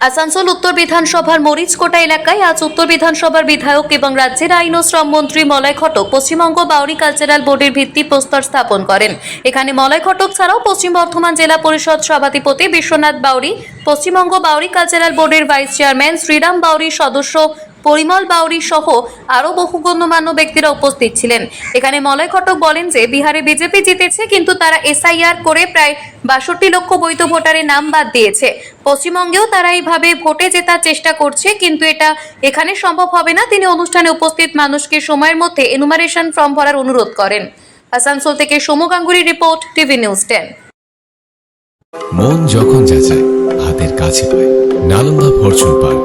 আসানসোল উত্তর বিধানসভার মরিচকোটা এলাকায় আজ উত্তর বিধানসভার বিধায়ক এবং রাজ্যের আইন ও শ্রম মন্ত্রী মলয় ঘটক পশ্চিমবঙ্গ বাউরি কালচারাল বোর্ডের ভিত্তি প্রস্তর স্থাপন করেন। এখানে মলয় ঘটক ছাড়াও পশ্চিম বর্ধমান জেলা পরিষদ সভাধিপতি বিশ্বনাথ বাউরি, পশ্চিমবঙ্গ বাউরি কালচারাল বোর্ডের ভাইস চেয়ারম্যান শ্রীরাম বাউরি সদস্য পরিমল বাউরি সহ আরও বহু গণ্যমান্য ব্যক্তিরা উপস্থিত ছিলেন। এখানে মলয় ঘটক বলেন যে, বিহারে বিজেপি জিতেছে, কিন্তু তারা এসআইআর করে প্রায় বাষট্টি লক্ষ বৈধ ভোটারের নাম বাদ দিয়েছে। পশ্চিমবঙ্গেও তারা এইভাবে ভোটে জেতার চেষ্টা করছে, কিন্তু এটা এখানে সম্ভব হবে না। তিনি অনুষ্ঠানে উপস্থিত মানুষকে সময়ের মধ্যে এনুমারেশন ফর্ম ভরার অনুরোধ করেন। আসানসোল থেকে Somu Ganguri report, TV news ten. মন যখন যাচায়, হাতের কাছে পায়। Nalanda Fortune Park.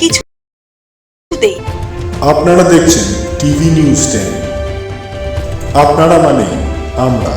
কিছুতে আপনারা দেখছেন টিভি নিউজ টেন। আপনারা মানে আমরা।